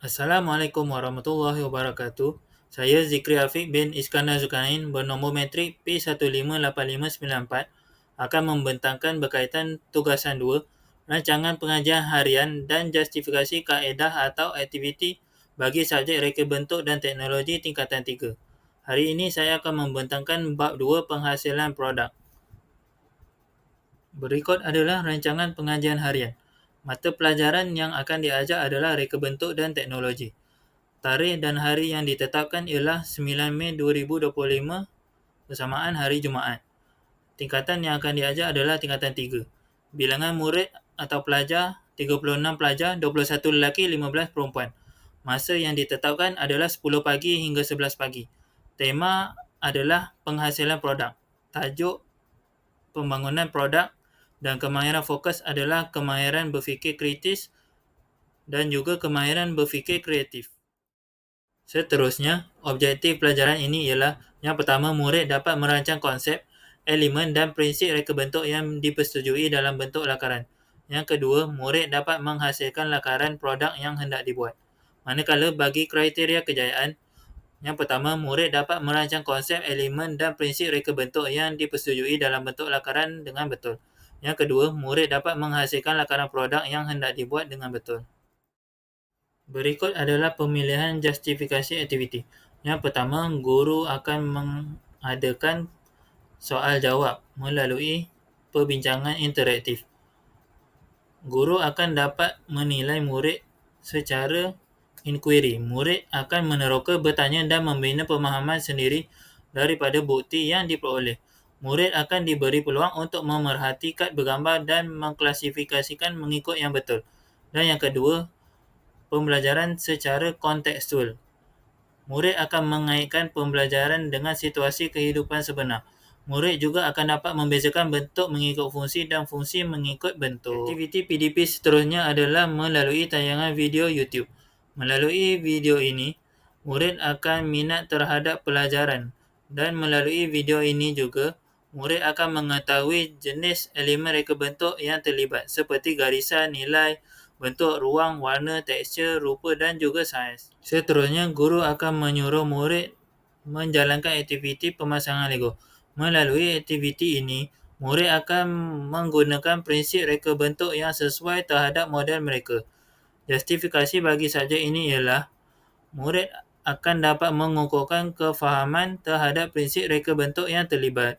Assalamualaikum warahmatullahi wabarakatuh. Saya Zikri Afiq bin Iskandar Zulkarnain bernombor metrik P1585994 akan membentangkan berkaitan tugasan 2, rancangan pengajian harian dan justifikasi kaedah atau aktiviti bagi subjek reka bentuk dan teknologi tingkatan 3. Hari ini saya akan membentangkan bab 2 penghasilan produk. Berikut adalah rancangan pengajian harian. Mata pelajaran yang akan diajar adalah reka bentuk dan teknologi. Tarikh dan hari yang ditetapkan ialah 9 Mei 2025 bersamaan hari Jumaat. Tingkatan yang akan diajar adalah tingkatan 3. Bilangan murid atau pelajar 36 pelajar, 21 lelaki, 15 perempuan. Masa yang ditetapkan adalah 10 pagi hingga 11 pagi. Tema adalah penghasilan produk. Tajuk pembangunan produk dan kemahiran fokus adalah kemahiran berfikir kritis dan juga kemahiran berfikir kreatif. Seterusnya, objektif pelajaran ini ialah yang pertama, murid dapat merancang konsep, elemen dan prinsip reka bentuk yang dipersetujui dalam bentuk lakaran. Yang kedua, murid dapat menghasilkan lakaran produk yang hendak dibuat. Manakala bagi kriteria kejayaan, yang pertama, murid dapat merancang konsep, elemen dan prinsip reka bentuk yang dipersetujui dalam bentuk lakaran dengan betul. Yang kedua, murid dapat menghasilkan lakaran produk yang hendak dibuat dengan betul. Berikut adalah pemilihan justifikasi aktiviti. Yang pertama, guru akan mengadakan soal jawab melalui perbincangan interaktif. Guru akan dapat menilai murid secara inquiry. Murid akan meneroka, bertanya dan membina pemahaman sendiri daripada bukti yang diperoleh murid akan diberi peluang untuk memerhati kad bergambar dan mengklasifikasikan mengikut yang betul. Dan yang kedua, pembelajaran secara kontekstual. Murid akan mengaitkan pembelajaran dengan situasi kehidupan sebenar. Murid juga akan dapat membezakan bentuk mengikut fungsi dan fungsi mengikut bentuk. Aktiviti PDP seterusnya adalah melalui tayangan video YouTube. Melalui video ini, murid akan minat terhadap pelajaran dan melalui video ini juga, murid akan mengetahui jenis elemen reka bentuk yang terlibat seperti garisan, nilai, bentuk ruang, warna, tekstur, rupa dan juga saiz. Seterusnya, guru akan menyuruh murid menjalankan aktiviti pemasangan Lego. Melalui aktiviti ini, murid akan menggunakan prinsip reka bentuk yang sesuai terhadap model mereka. Justifikasi bagi subjek ini ialah murid akan dapat mengukuhkan kefahaman terhadap prinsip reka bentuk yang terlibat.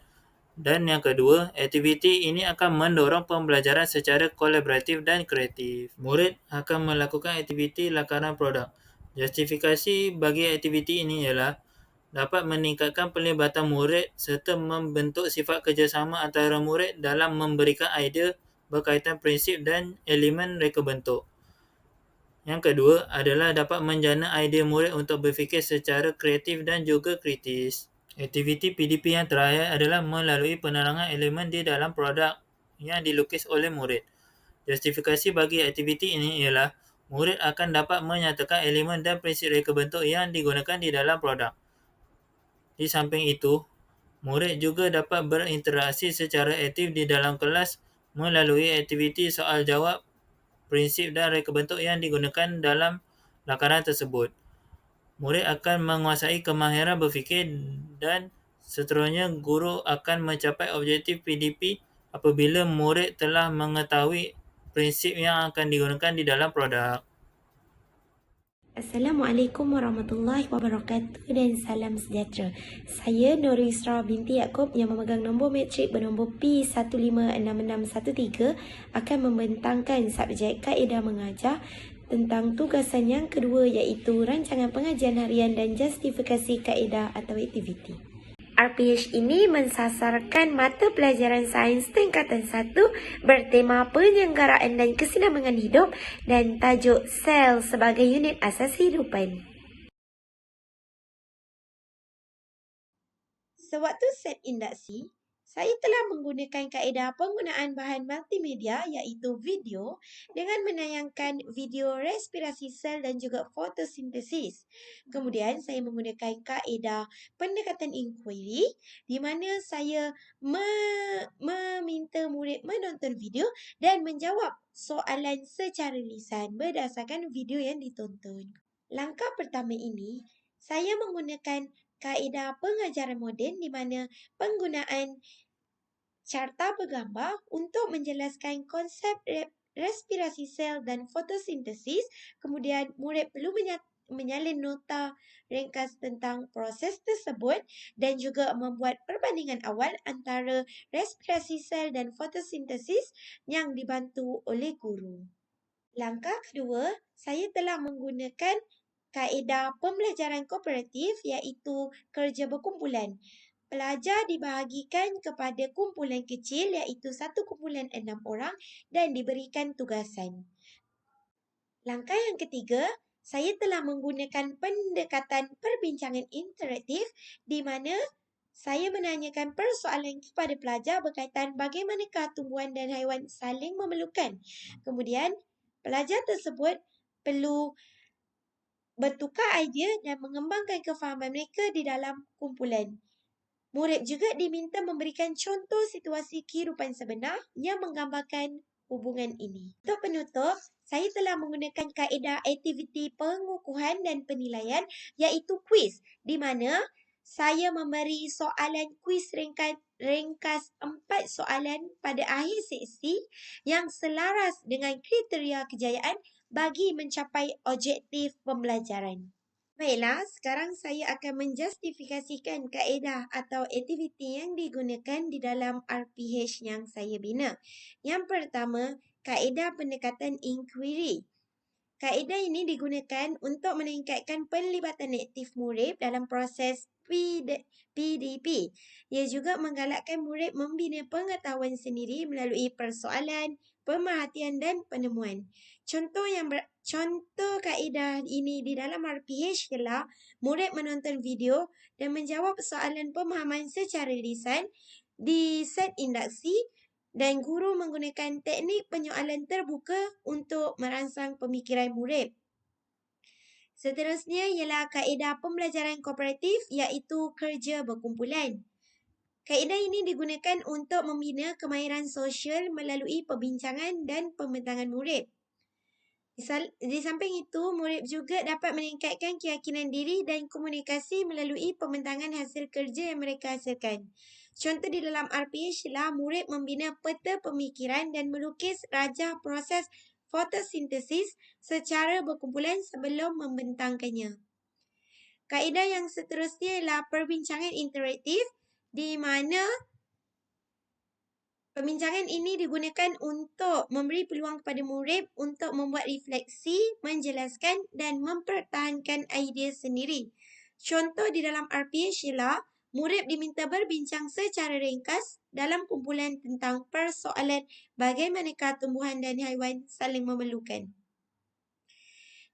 Dan yang kedua, aktiviti ini akan mendorong pembelajaran secara kolaboratif dan kreatif. Murid akan melakukan aktiviti lakaran produk. Justifikasi bagi aktiviti ini ialah dapat meningkatkan pelibatan murid serta membentuk sifat kerjasama antara murid dalam memberikan idea berkaitan prinsip dan elemen reka bentuk. Yang kedua adalah dapat menjana idea murid untuk berfikir secara kreatif dan juga kritis. Aktiviti PDP yang terakhir adalah melalui penerangan elemen di dalam produk yang dilukis oleh murid. Justifikasi bagi aktiviti ini ialah murid akan dapat menyatakan elemen dan prinsip reka bentuk yang digunakan di dalam produk. Di samping itu, murid juga dapat berinteraksi secara aktif di dalam kelas melalui aktiviti soal jawab, prinsip dan reka bentuk yang digunakan dalam lakaran tersebut murid akan menguasai kemahiran berfikir dan seterusnya guru akan mencapai objektif PDP apabila murid telah mengetahui prinsip yang akan digunakan di dalam produk. Assalamualaikum warahmatullahi wabarakatuh dan salam sejahtera. Saya Nuri Isra binti Yaakob yang memegang nombor metrik bernombor P156613 akan membentangkan subjek kaedah mengajar tentang tugasan yang kedua iaitu rancangan pengajian harian dan justifikasi kaedah atau aktiviti. RPH ini mensasarkan mata pelajaran sains tingkatan 1 bertema penyelenggaraan dan kesinambungan hidup dan tajuk sel sebagai unit asas kehidupan. Sewaktu set induksi, saya telah menggunakan kaedah penggunaan bahan multimedia iaitu video dengan menayangkan video respirasi sel dan juga fotosintesis. Kemudian saya menggunakan kaedah pendekatan inquiry di mana saya me- meminta murid menonton video dan menjawab soalan secara lisan berdasarkan video yang ditonton. Langkah pertama ini, saya menggunakan kaedah pengajaran moden di mana penggunaan carta bergambar untuk menjelaskan konsep re- respirasi sel dan fotosintesis. Kemudian, murid perlu menya- menyalin nota ringkas tentang proses tersebut dan juga membuat perbandingan awal antara respirasi sel dan fotosintesis yang dibantu oleh guru. Langkah kedua, saya telah menggunakan kaedah pembelajaran kooperatif iaitu kerja berkumpulan. Pelajar dibahagikan kepada kumpulan kecil iaitu satu kumpulan enam orang dan diberikan tugasan. Langkah yang ketiga, saya telah menggunakan pendekatan perbincangan interaktif di mana saya menanyakan persoalan kepada pelajar berkaitan bagaimanakah tumbuhan dan haiwan saling memerlukan. Kemudian, pelajar tersebut perlu bertukar idea dan mengembangkan kefahaman mereka di dalam kumpulan. Murid juga diminta memberikan contoh situasi kehidupan sebenar yang menggambarkan hubungan ini. Untuk penutup, saya telah menggunakan kaedah aktiviti pengukuhan dan penilaian iaitu kuis di mana saya memberi soalan kuis ringkas, ringkas empat soalan pada akhir sesi yang selaras dengan kriteria kejayaan bagi mencapai objektif pembelajaran. Baiklah, sekarang saya akan menjustifikasikan kaedah atau aktiviti yang digunakan di dalam RPH yang saya bina. Yang pertama, kaedah pendekatan inquiry. Kaedah ini digunakan untuk meningkatkan pelibatan aktif murid dalam proses PDP. Ia juga menggalakkan murid membina pengetahuan sendiri melalui persoalan, pemerhatian dan penemuan. Contoh yang ber, contoh kaedah ini di dalam RPH ialah murid menonton video dan menjawab soalan pemahaman secara lisan di set induksi dan guru menggunakan teknik penyoalan terbuka untuk merangsang pemikiran murid. Seterusnya ialah kaedah pembelajaran kooperatif iaitu kerja berkumpulan. Kaedah ini digunakan untuk membina kemahiran sosial melalui perbincangan dan pembentangan murid. Di samping itu, murid juga dapat meningkatkan keyakinan diri dan komunikasi melalui pembentangan hasil kerja yang mereka hasilkan. Contoh di dalam RPH ialah murid membina peta pemikiran dan melukis rajah proses fotosintesis secara berkumpulan sebelum membentangkannya. Kaedah yang seterusnya ialah perbincangan interaktif di mana perbincangan ini digunakan untuk memberi peluang kepada murid untuk membuat refleksi, menjelaskan dan mempertahankan idea sendiri. Contoh di dalam RPH ialah murid diminta berbincang secara ringkas dalam kumpulan tentang persoalan bagaimanakah tumbuhan dan haiwan saling memerlukan.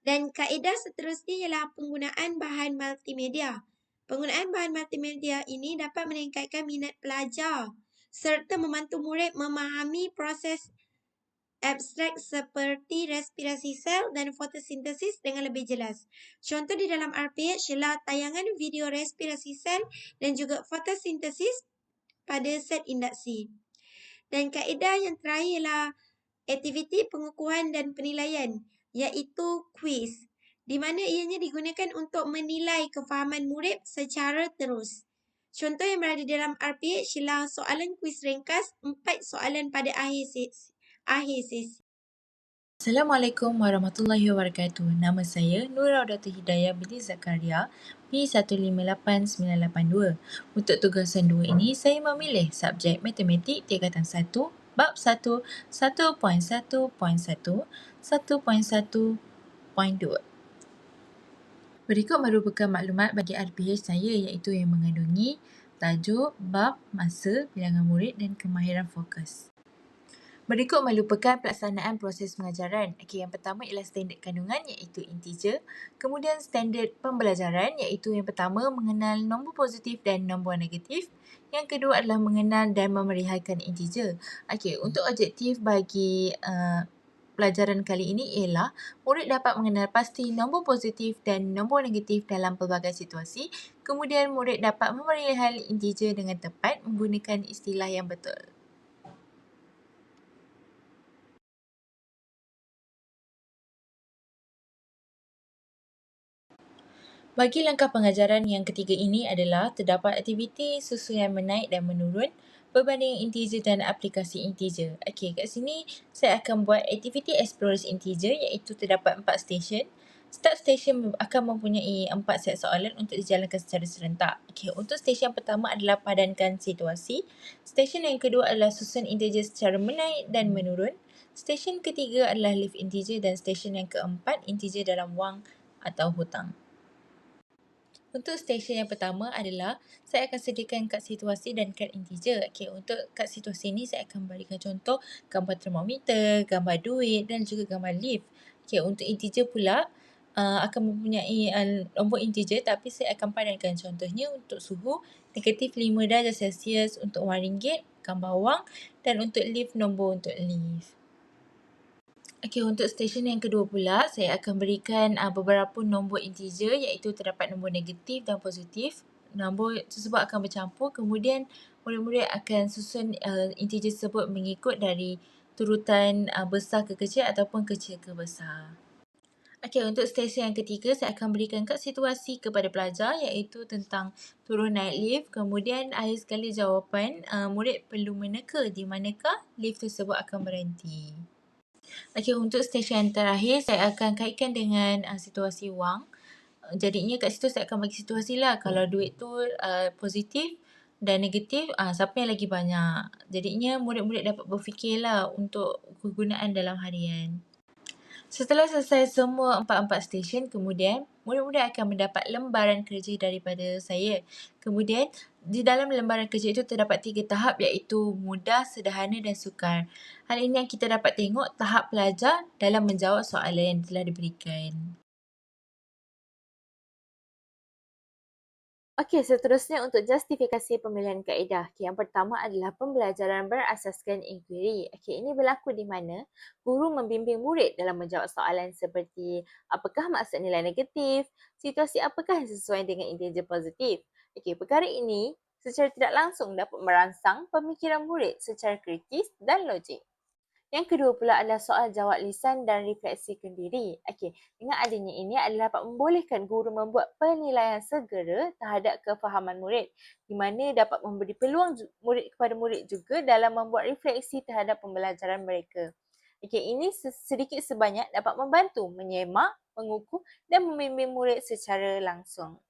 Dan kaedah seterusnya ialah penggunaan bahan multimedia. Penggunaan bahan multimedia ini dapat meningkatkan minat pelajar serta membantu murid memahami proses abstrak seperti respirasi sel dan fotosintesis dengan lebih jelas. Contoh di dalam RPH ialah tayangan video respirasi sel dan juga fotosintesis pada set induksi. Dan kaedah yang terakhir ialah aktiviti pengukuhan dan penilaian iaitu quiz di mana ianya digunakan untuk menilai kefahaman murid secara terus. Contoh yang berada dalam RPH ialah soalan kuis ringkas empat soalan pada akhir sesi. Akhir sesi. Assalamualaikum warahmatullahi wabarakatuh. Nama saya Nurul Dato Hidayah binti Zakaria P158982. Untuk tugasan 2 ini saya memilih subjek matematik tingkatan 1 bab 1 1.1.1 1.1.2. Berikut merupakan maklumat bagi RPH saya iaitu yang mengandungi tajuk, bab, masa, bilangan murid dan kemahiran fokus. Berikut merupakan pelaksanaan proses pengajaran. Okay, yang pertama ialah standard kandungan iaitu integer. Kemudian standard pembelajaran iaitu yang pertama mengenal nombor positif dan nombor negatif. Yang kedua adalah mengenal dan memerihalkan integer. Okay, untuk objektif bagi uh, pelajaran kali ini ialah murid dapat mengenal pasti nombor positif dan nombor negatif dalam pelbagai situasi. Kemudian murid dapat memerihal integer dengan tepat menggunakan istilah yang betul. Bagi langkah pengajaran yang ketiga ini adalah terdapat aktiviti susunan menaik dan menurun berbanding integer dan aplikasi integer. Okey, kat sini saya akan buat aktiviti explorers integer iaitu terdapat empat stesen. Setiap stesen akan mempunyai empat set soalan untuk dijalankan secara serentak. Okey, untuk stesen pertama adalah padankan situasi. Stesen yang kedua adalah susun integer secara menaik dan menurun. Stesen ketiga adalah lift integer dan stesen yang keempat integer dalam wang atau hutang. Untuk stesen yang pertama adalah saya akan sediakan kad situasi dan kad integer. Okey, untuk kad situasi ini saya akan berikan contoh gambar termometer, gambar duit dan juga gambar lift. Okey, untuk integer pula uh, akan mempunyai uh, nombor integer tapi saya akan padankan contohnya untuk suhu negatif 5 darjah Celsius untuk wang ringgit, gambar wang dan untuk lift nombor untuk lift. Okey, untuk stesen yang kedua pula, saya akan berikan uh, beberapa nombor integer iaitu terdapat nombor negatif dan positif. Nombor tersebut akan bercampur kemudian murid-murid akan susun uh, integer tersebut mengikut dari turutan uh, besar ke kecil ataupun kecil ke besar. Okey, untuk stesen yang ketiga, saya akan berikan kad situasi kepada pelajar iaitu tentang turun naik lift. Kemudian akhir sekali jawapan, uh, murid perlu meneka di manakah lift tersebut akan berhenti. Okey, untuk stesen yang terakhir saya akan kaitkan dengan uh, situasi wang. Uh, jadinya kat situ saya akan bagi situasi lah. Kalau duit tu uh, positif dan negatif, uh, siapa yang lagi banyak. Jadinya murid-murid dapat berfikirlah untuk kegunaan dalam harian. Setelah selesai semua empat-empat stesen, kemudian murid-murid akan mendapat lembaran kerja daripada saya. Kemudian di dalam lembaran kerja itu terdapat tiga tahap iaitu mudah, sederhana dan sukar. Hal ini yang kita dapat tengok tahap pelajar dalam menjawab soalan yang telah diberikan. Okey, seterusnya untuk justifikasi pemilihan kaedah. Okay, yang pertama adalah pembelajaran berasaskan inquiry. Okey, ini berlaku di mana guru membimbing murid dalam menjawab soalan seperti apakah maksud nilai negatif, situasi apakah yang sesuai dengan integer positif. Okey, perkara ini secara tidak langsung dapat merangsang pemikiran murid secara kritis dan logik. Yang kedua pula adalah soal jawab lisan dan refleksi kendiri. Okey, dengan adanya ini adalah dapat membolehkan guru membuat penilaian segera terhadap kefahaman murid di mana dapat memberi peluang murid kepada murid juga dalam membuat refleksi terhadap pembelajaran mereka. Okey, ini sedikit sebanyak dapat membantu menyemak, mengukur dan membimbing murid secara langsung.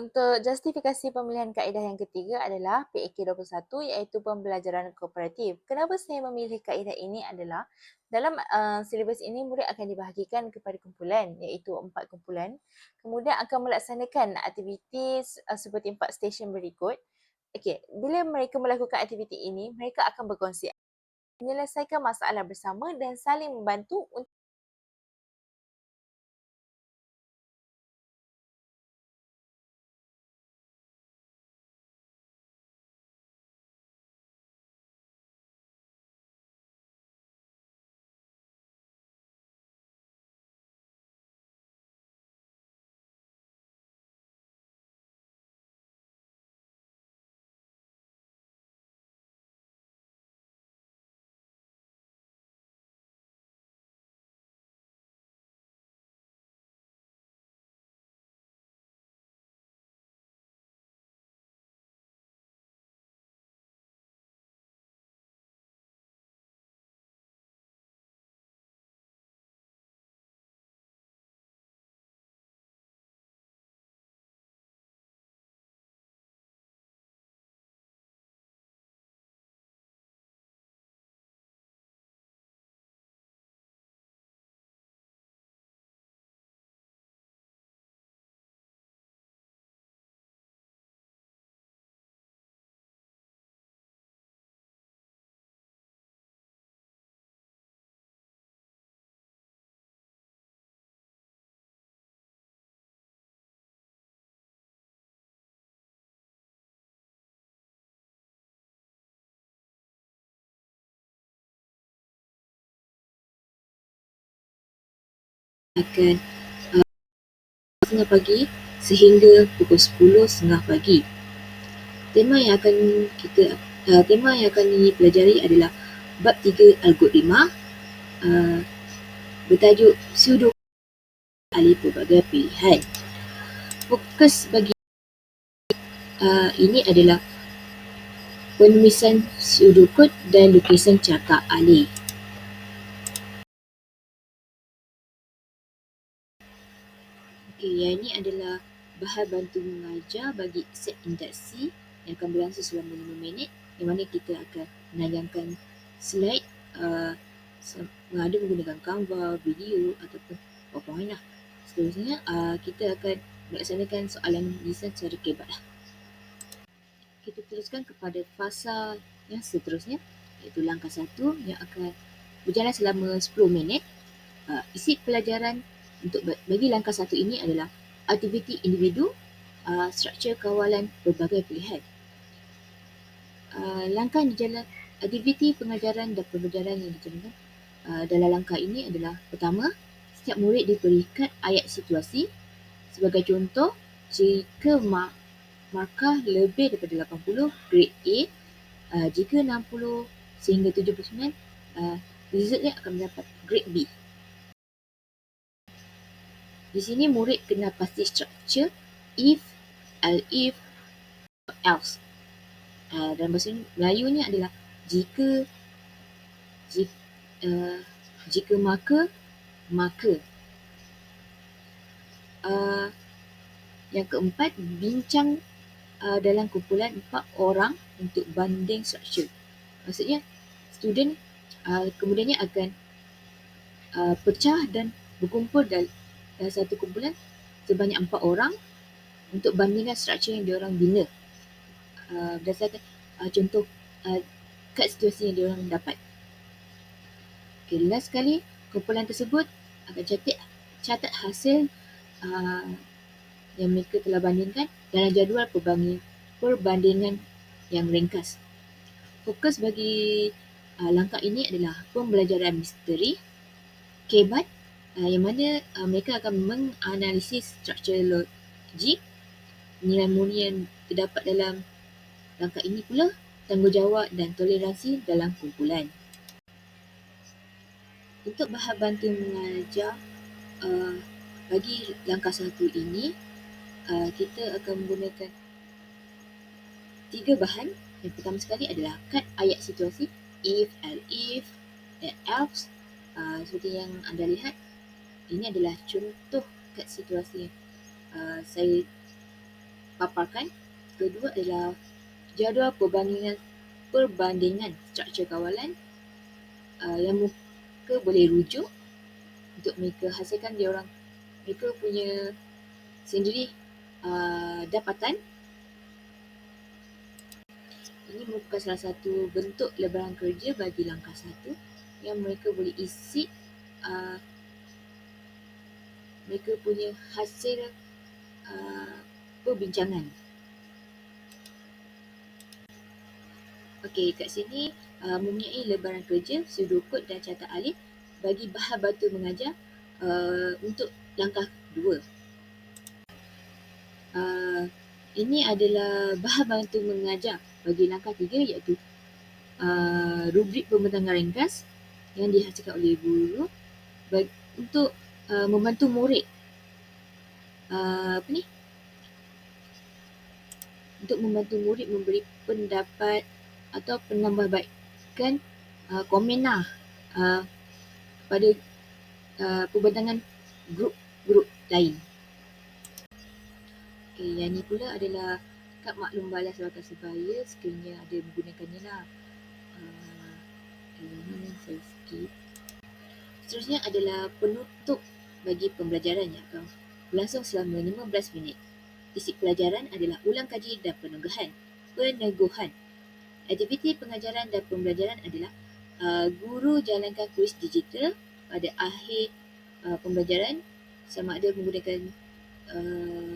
Untuk justifikasi pemilihan kaedah yang ketiga adalah PAK21 iaitu pembelajaran kooperatif. Kenapa saya memilih kaedah ini adalah dalam uh, silibus ini murid akan dibahagikan kepada kumpulan iaitu empat kumpulan. Kemudian akan melaksanakan aktiviti uh, seperti empat stesen berikut. Okey, bila mereka melakukan aktiviti ini, mereka akan berkongsi menyelesaikan masalah bersama dan saling membantu untuk akan uh, setengah pagi sehingga pukul 10 setengah pagi. Tema yang akan kita uh, tema yang akan dipelajari adalah bab 3 algoritma uh, bertajuk pseudo ahli pelbagai pilihan. Fokus bagi uh, ini adalah penulisan sudut dan lukisan cakap alih. Okey, yang ini adalah bahan bantu mengajar bagi set induksi yang akan berlangsung selama 5 minit di mana kita akan menayangkan slide uh, ada menggunakan gambar, video ataupun PowerPoint lah. Seterusnya, uh, kita akan melaksanakan soalan lisan secara kebat lah kita teruskan kepada fasa yang seterusnya iaitu langkah satu yang akan berjalan selama 10 minit. Uh, isi pelajaran untuk bagi langkah satu ini adalah aktiviti individu, uh, struktur kawalan berbagai pilihan. Uh, langkah yang dijalan, aktiviti pengajaran dan pembelajaran yang dijalankan uh, dalam langkah ini adalah pertama, setiap murid diberikan ayat situasi sebagai contoh jika mak markah lebih daripada 80 grade A uh, jika 60 sehingga 79 uh, resultnya akan mendapat grade B di sini murid kena pasti structure if, if, else uh, dalam bahasa Melayu ni adalah jika jika, uh, jika maka maka uh, yang keempat bincang uh, dalam kumpulan empat orang untuk banding struktur. Maksudnya, student uh, kemudiannya akan uh, pecah dan berkumpul dalam, dalam satu kumpulan sebanyak empat orang untuk bandingkan struktur yang diorang bina. Uh, berdasarkan uh, contoh uh, kad situasi yang diorang dapat. Okay, last sekali, kumpulan tersebut akan catat, catat hasil uh, yang mereka telah bandingkan dalam jadual perbandingan yang ringkas. Fokus bagi uh, langkah ini adalah pembelajaran misteri, kebat yang mana uh, mereka akan menganalisis struktur logik, nilai-nilai yang terdapat dalam langkah ini pula tanggungjawab dan toleransi dalam kumpulan. Untuk bahan bantu mengajar uh, bagi langkah satu ini, uh, kita akan menggunakan tiga bahan. Yang pertama sekali adalah kad ayat situasi if, if, and else. Uh, seperti yang anda lihat, ini adalah contoh kad situasi yang uh, saya paparkan. Kedua adalah jadual perbandingan perbandingan struktur kawalan uh, yang mereka boleh rujuk untuk mereka hasilkan dia orang mereka punya sendiri uh, dapatan ini merupakan salah satu bentuk lebaran kerja bagi langkah satu yang mereka boleh isi uh, mereka punya hasil uh, perbincangan. Okey, kat sini uh, mempunyai lebaran kerja, sudut dan catat alif bagi bahan batu mengajar uh, untuk langkah dua. Uh, ini adalah bahan bantu mengajar bagi langkah tiga iaitu uh, rubrik pembentangan ringkas yang dihasilkan oleh guru bagi, untuk uh, membantu murid uh, apa ni untuk membantu murid memberi pendapat atau penambahbaikan uh, komen lah uh, pada uh, pembentangan grup-grup lain. Okey, yang ni pula adalah kad maklum balas rakan sebaya sekiranya ada menggunakannya lah. Uh, ini saya skip. Seterusnya adalah penutup bagi pembelajaran yang akan berlangsung selama 15 minit. Isi pelajaran adalah ulang kaji dan peneguhan. Peneguhan. Aktiviti pengajaran dan pembelajaran adalah uh, guru jalankan kuis digital pada akhir uh, pembelajaran sama ada menggunakan uh,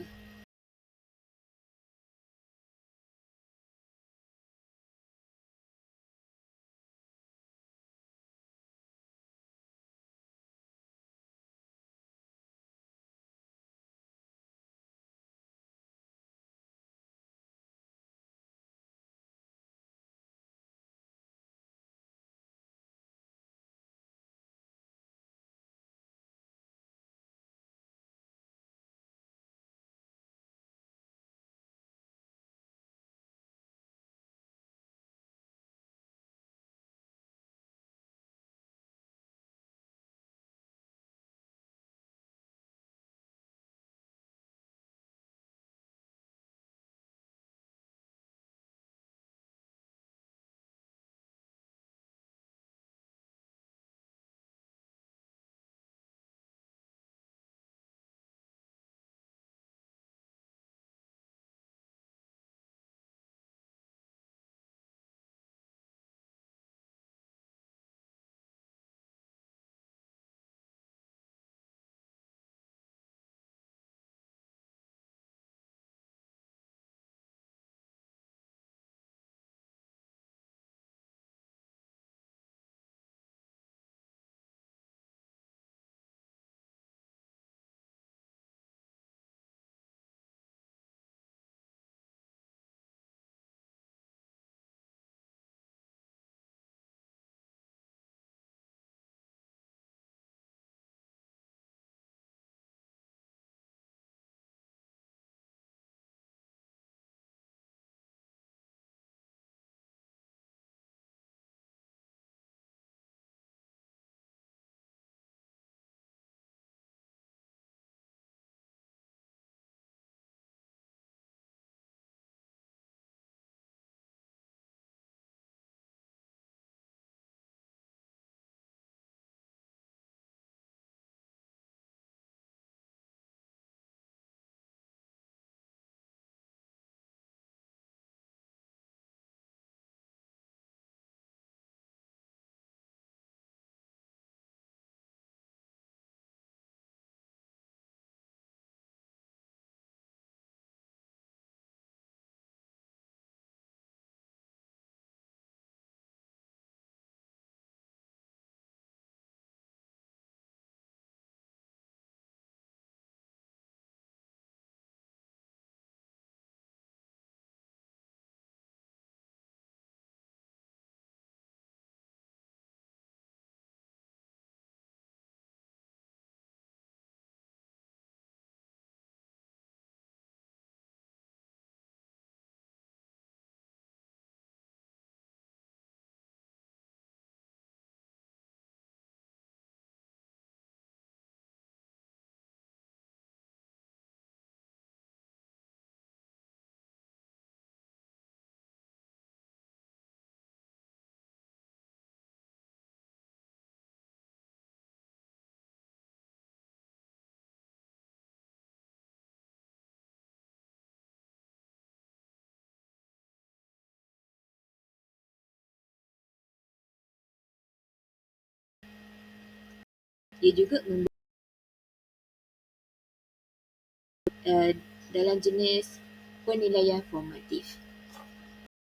Ia juga memberi uh, dalam jenis penilaian formatif.